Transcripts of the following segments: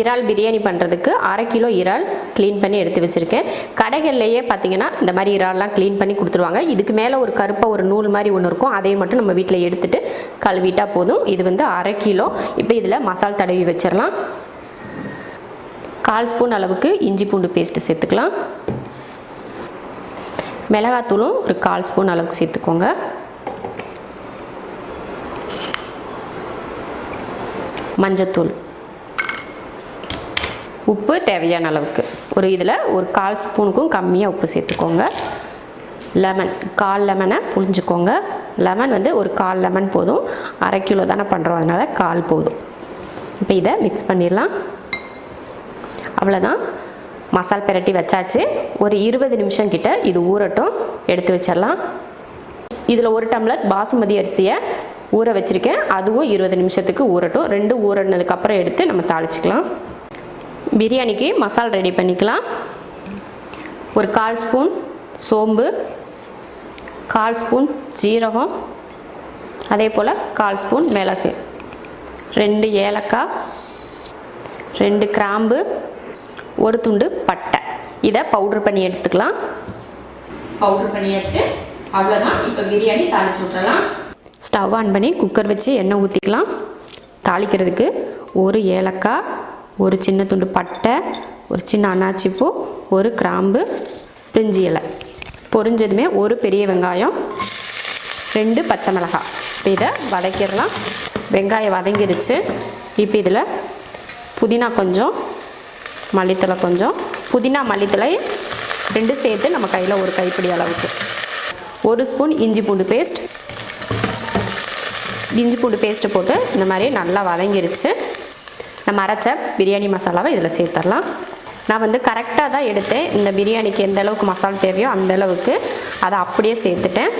இறால் பிரியாணி பண்ணுறதுக்கு அரை கிலோ இறால் க்ளீன் பண்ணி எடுத்து வச்சுருக்கேன். கடைகள்லையே பார்த்தீங்கன்னா இந்த மாதிரி இறால்லாம் க்ளீன் பண்ணி கொடுத்துருவாங்க. இதுக்கு மேலே ஒரு கருப்பாக ஒரு நூல் மாதிரி ஒன்று இருக்கும். அதையும் மட்டும் நம்ம வீட்டில் எடுத்துகிட்டு கழுவிட்டால் போதும். இது வந்து அரை கிலோ. இப்போ இதில் மசால் தடவி வச்சிடலாம் கால் ஸ்பூன் அளவுக்கு இஞ்சி பூண்டு பேஸ்ட்டு சேர்த்துக்கலாம். மிளகாத்தூளும் ஒரு கால் ஸ்பூன் அளவுக்கு சேர்த்துக்கோங்க. மஞ்சத்தூள். உப்பு தேவையான அளவுக்கு. ஒரு இதில் ஒரு கால் ஸ்பூனுக்கும் கம்மியாக உப்பு சேர்த்துக்கோங்க. லெமன் கால் லெமனை புழிஞ்சுக்கோங்க. லெமன் வந்து ஒரு கால் லெமன் போதும். அரை கிலோ தானே பண்ணுறோம் அதனால் கால் போதும். இப்போ இதை மிக்ஸ் பண்ணிடலாம். அவ்வளோதான் மசால் பெரட்டி வச்சாச்சு. ஒரு இருபது நிமிஷம் கிட்ட இது ஊறட்டும். எடுத்து வச்சிடலாம். இதில் ஒரு டம்ளர் பாசுமதி அரிசியை ஊற வச்சுருக்கேன். அதுவும் இருபது நிமிஷத்துக்கு ஊறட்டும். ரெண்டும் ஊறினதுக்கப்புறம் எடுத்து நம்ம தாளிச்சிக்கலாம். பிரியாணிக்கு மசால் ரெடி பண்ணிக்கலாம். ஒரு கால் ஸ்பூன் சோம்பு கால் ஸ்பூன் ஜீரகம் அதே போல் கால் ஸ்பூன் மிளகு ரெண்டு ஏலக்காய் ரெண்டு கிராம்பு ஒரு துண்டு பட்டை. இதை பவுட்ரு பண்ணி எடுத்துக்கலாம். பவுட்ரு பண்ணியாச்சு. அவ்வளோதான் இப்போ பிரியாணி தாளிச்சு விட்றலாம் ஸ்டவ் ஆன் பண்ணி குக்கர் வச்சு எண்ணெய் ஊற்றிக்கலாம் தாளிக்கிறதுக்கு ஒரு ஏலக்காய் ஒரு சின்ன துண்டு பட்டை ஒரு சின்ன அன்னாச்சி பூ ஒரு கிராம்பு பிரிஞ்சி இலை. பொரிஞ்சதுமே ஒரு பெரிய வெங்காயம் ரெண்டு பச்சை மிளகாய். இப்போ இதை வதக்கிடலாம். வெங்காயம் வதங்கிருச்சு இப்போ இதில் புதினா கொஞ்சம் மல்லித்தலை கொஞ்சம். புதினா மல்லித்தலை ரெண்டு சேர்த்து நம்ம கையில் ஒரு கைப்பிடி அளவுக்கு. ஒரு ஸ்பூன் இஞ்சி பூண்டு பேஸ்ட். இஞ்சி பூண்டு பேஸ்ட்டு போட்டு இந்த மாதிரி நல்லா வதங்கிருச்சு. நம்ம அரைச்ச பிரியாணி மசாலாவை இதில் சேர்த்துடலாம் நான் வந்து கரெக்டாக தான் எடுத்தேன். இந்த பிரியாணிக்கு எந்த அளவுக்கு மசாலா தேவையோ அந்த அளவுக்கு அதை அப்படியே சேர்த்துட்டேன்.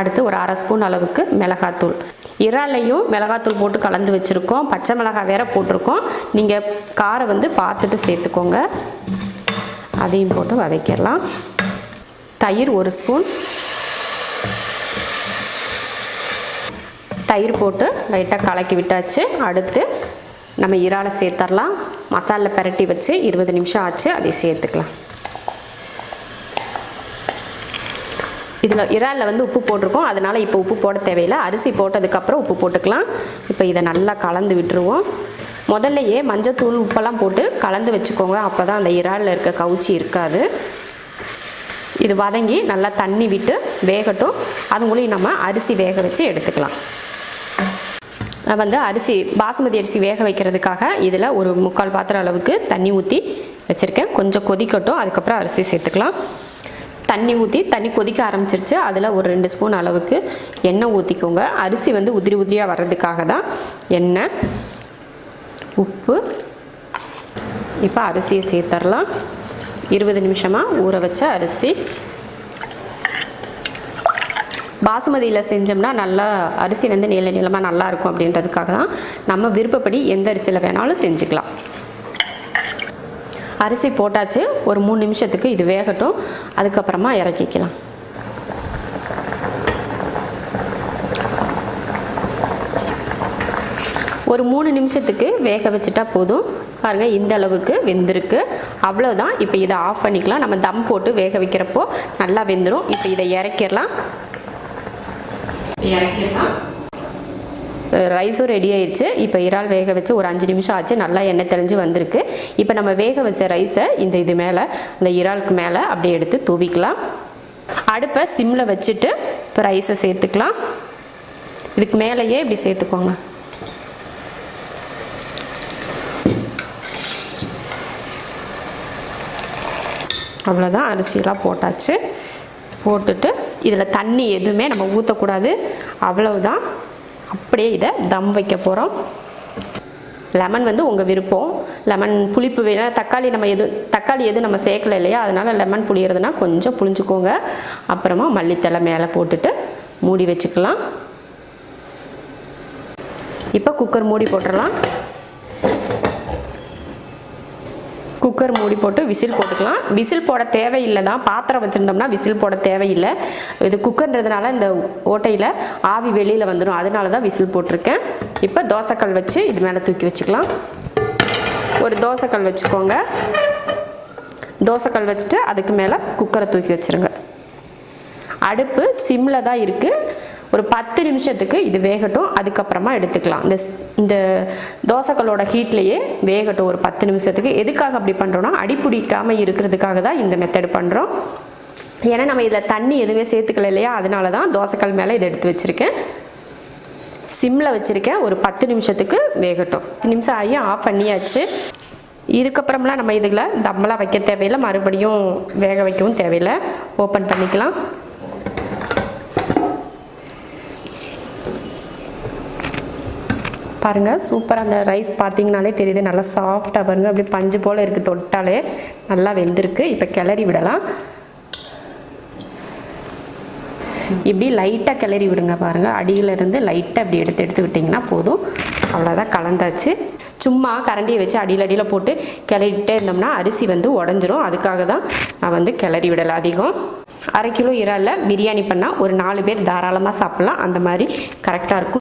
அடுத்து ஒரு அரை ஸ்பூன் அளவுக்கு மிளகாத்தூள். இறாலையும் மிளகாத்தூள் போட்டு கலந்து வச்சுருக்கோம். பச்சை மிளகாய் வேற போட்டிருக்கோம். நீங்கள் காரை வந்து பார்த்துட்டு சேர்த்துக்கோங்க. அதையும் போட்டு வதக்கிடலாம். தயிர் ஒரு ஸ்பூன். தயிர் போட்டு லைட்டாக கலக்கி விட்டாச்சு. அடுத்து நம்ம இறாலை சேர்த்துடலாம் மசாலா பிரட்டி வச்சு இருபது நிமிஷம் ஆச்சு அதை சேர்த்துக்கலாம். இதில் இறாலில் வந்து உப்பு போட்டிருக்கோம். அதனால் இப்போ உப்பு போட தேவையில்லை. அரிசி போட்டதுக்கப்புறம் உப்பு போட்டுக்கலாம். இப்போ இதை நல்லா கலந்து விட்டுருவோம். முதல்லையே மஞ்சத்தூள் உப்பெல்லாம் போட்டு கலந்து வச்சுக்கோங்க. அப்போ தான் அந்த இறாலில் இருக்க கவுச்சி இருக்காது. இது வதங்கி நல்லா தண்ணி விட்டு வேகட்டும். அதுங்களையும் நம்ம அரிசி வேக வச்சு எடுத்துக்கலாம். வந்து அரிசி பாசுமதி அரிசி வேக வைக்கிறதுக்காக இதில் ஒரு முக்கால் பாத்திரம் அளவுக்கு தண்ணி ஊற்றி வச்சுருக்கேன். கொஞ்சம் கொதிக்கட்டும் அதுக்கப்புறம் அரிசி சேர்த்துக்கலாம். தண்ணி ஊற்றி தண்ணி கொதிக்க ஆரம்பிச்சிருச்சு. அதில் ஒரு ரெண்டு ஸ்பூன் அளவுக்கு எண்ணெய் ஊற்றிக்கோங்க அரிசி வந்து உதிரி உதிரியாக வர்றதுக்காக தான் எண்ணெய் உப்பு இப்போ அரிசியை சேர்த்துடலாம் இருபது நிமிஷமாக ஊற வச்ச அரிசி. பாசுமதியில் செஞ்சோம்னா நல்லா அரிசி வந்து நீள நீளமாக நல்லா இருக்கும் அப்படின்றதுக்காக தான் நம்ம விருப்பப்படி எந்த அரிசியில் வேணாலும் செஞ்சுக்கலாம். அரிசி போட்டாச்சு ஒரு மூணு நிமிஷத்துக்கு இது வேகட்டும் அதுக்கப்புறமா இறக்கிக்கலாம். ஒரு மூணு நிமிஷத்துக்கு வேக வச்சுட்டா போதும். பாருங்கள் இந்த அளவுக்கு வெந்திருக்கு. அவ்வளோதான் இப்போ இதை ஆஃப் பண்ணிக்கலாம். நம்ம தம் போட்டு வேக வைக்கிறப்போ நல்லா வெந்துடும் இப்போ இதை இறக்கிடலாம். இறக்கிடலாம். ரைஸும் ரெடி ஆயிடுச்சு. இப்போ இறால் வேக வச்சு ஒரு அஞ்சு நிமிஷம் ஆச்சு. நல்லா எண்ணெய் தெளிஞ்சு வந்திருக்கு. இப்போ நம்ம வேக வச்ச ரைஸை இந்த இது மேலே இந்த இறாலுக்கு மேலே அப்படியே எடுத்து தூவிக்கலாம். அடுப்பை சிம்மில் வச்சுட்டு இப்போ ரைஸை சேர்த்துக்கலாம். இதுக்கு மேலேயே இப்படி சேர்த்துக்கோங்க. அவ்வளோதான் அரிசியெல்லாம் போட்டாச்சு. போட்டுட்டு இதில் தண்ணி எதுவுமே நம்ம ஊற்றக்கூடாது. அவ்வளவுதான். அப்படியே இதை தம் வைக்க போகிறோம். லெமன் வந்து உங்கள் விருப்பம். லெமன் புளிப்பு வேணும் தக்காளி நம்ம எது தக்காளி எதுவும் நம்ம சேர்க்கல இல்லையா? அதனால் லெமன் புளியறதுனா கொஞ்சம் புளிஞ்சுக்கோங்க. அப்புறமா மல்லித்தலை மேலே போட்டுட்டு மூடி வச்சுக்கலாம். இப்போ குக்கர் மூடி போட்டுடலாம். குக்கர் மூடி போட்டு விசில் போட்டுக்கலாம். விசில் போட தேவையில்லை தான். பாத்திரம் வச்சுருந்தோம்னா விசில் போட தேவையில்லை. இது குக்கர்ன்றதுனால இந்த ஓட்டையில் ஆவி வெளியில் வந்துடும் அதனால தான் விசில் போட்டிருக்கேன். இப்போ தோசைக்கல் வச்சு இது மேலே தூக்கி வச்சுக்கலாம். ஒரு தோசைக்கல் வச்சுக்கோங்க. தோசைக்கல் வச்சுட்டு அதுக்கு மேலே குக்கரை தூக்கி வச்சுருங்க. அடுப்பு சிம்மில் தான் இருக்குது ஒரு பத்து நிமிஷத்துக்கு இது வேகட்டும் அதுக்கப்புறமா எடுத்துக்கலாம். இந்த ஸ்- இந்த தோசைக்கல்லோட ஹீட்லேயே வேகட்டும் ஒரு பத்து நிமிஷத்துக்கு. எதுக்காக அப்படி பண்ணுறோன்னா அடி இருக்கிறதுக்காக தான் இந்த மெத்தட் பண்ணுறோம் ஏன்னா நம்ம இதில் தண்ணி எதுவுமே சேர்த்துக்கல இல்லையா? அதனால தான் தோசைக்கல் மேலே இதை எடுத்து வச்சுருக்கேன். சிம்மில் வச்சுருக்கேன். ஒரு பத்து நிமிஷத்துக்கு வேகட்டும். பத்து நிமிஷம் ஆகி ஆஃப் பண்ணியாச்சு. இதுக்கப்புறம்லாம் நம்ம இதில் தம்மெல்லாம் வைக்க தேவையில்லை. மறுபடியும் வேக வைக்கவும் தேவையில்லை. ஓப்பன் பண்ணிக்கலாம். பாருங்கள் சூப்பராக அந்த ரைஸ் பார்த்தீங்கனாலே தெரியுது. நல்லா சாஃப்டாக பாருங்கள் அப்படியே பஞ்சு போல் இருக்குது தொட்டாலே. நல்லா வெந்திருக்கு. இப்போ கிளறி விடலாம். இப்படி லைட்டாக கிளறி விடுங்க பாருங்கள் அடியிலேருந்து லைட்டாக இப்படி எடுத்து எடுத்து விட்டிங்கன்னா போதும். அவ்வளோதான் கலந்தாச்சு. சும்மா கரண்டியை வச்சு அடியில் அடியில் போட்டு கிளறிட்டே இருந்தோம்னா அரிசி வந்து உடஞ்சிரும். அதுக்காக தான் நான் வந்து கிளறி விடலை அதிகம். அரை கிலோ இறாலில் பிரியாணி பண்ணால் ஒரு நாலு பேர் தாராளமாக சாப்பிட்லாம். அந்த மாதிரி கரெக்டாக இருக்கும்.